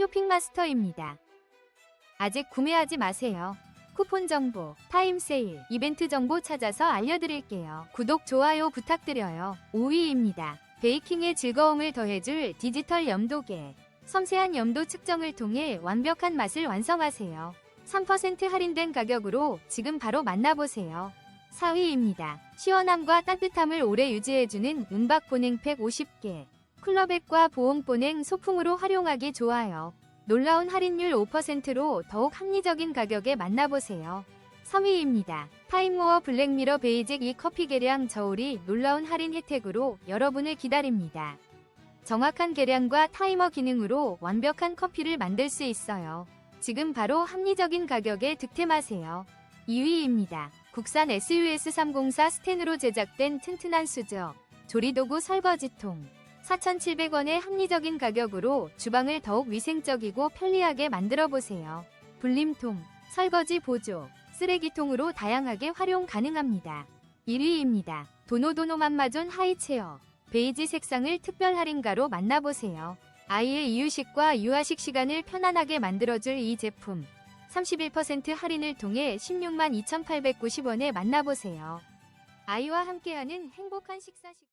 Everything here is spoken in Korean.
쇼핑마스터입니다. 아직 구매하지 마세요. 쿠폰 정보, 타임 세일, 이벤트 정보 찾아서 알려드릴게요. 구독, 좋아요 부탁드려요. 5위입니다. 베이킹의 즐거움을 더해줄 디지털 염도계. 섬세한 염도 측정을 통해 완벽한 맛을 완성하세요. 3% 할인된 가격으로 지금 바로 만나보세요. 4위입니다. 시원함과 따뜻함을 오래 유지해주는 은박 보냉팩 50개. 쿨러백과 보온 보냉 소품으로 활용하기 좋아요. 놀라운 할인율 5%로 더욱 합리적인 가격에 만나보세요. 3위입니다. 타임모어 블랙미러 베이직 이 커피 계량 저울이 놀라운 할인 혜택으로 여러분을 기다립니다. 정확한 계량과 타이머 기능으로 완벽한 커피를 만들 수 있어요. 지금 바로 합리적인 가격에 득템하세요. 2위입니다. 국산 SUS304 스텐으로 제작된 튼튼한 수저, 조리도구 설거지통. 4,700원의 합리적인 가격으로 주방을 더욱 위생적이고 편리하게 만들어 보세요. 불림통, 설거지 보조, 쓰레기통으로 다양하게 활용 가능합니다. 1위입니다. 도노도노 맘마존 하이체어. 베이지 색상을 특별 할인가로 만나보세요. 아이의 이유식과 유아식 시간을 편안하게 만들어줄 이 제품. 31% 할인을 통해 16만 2,890원에 만나보세요. 아이와 함께하는 행복한 식사 시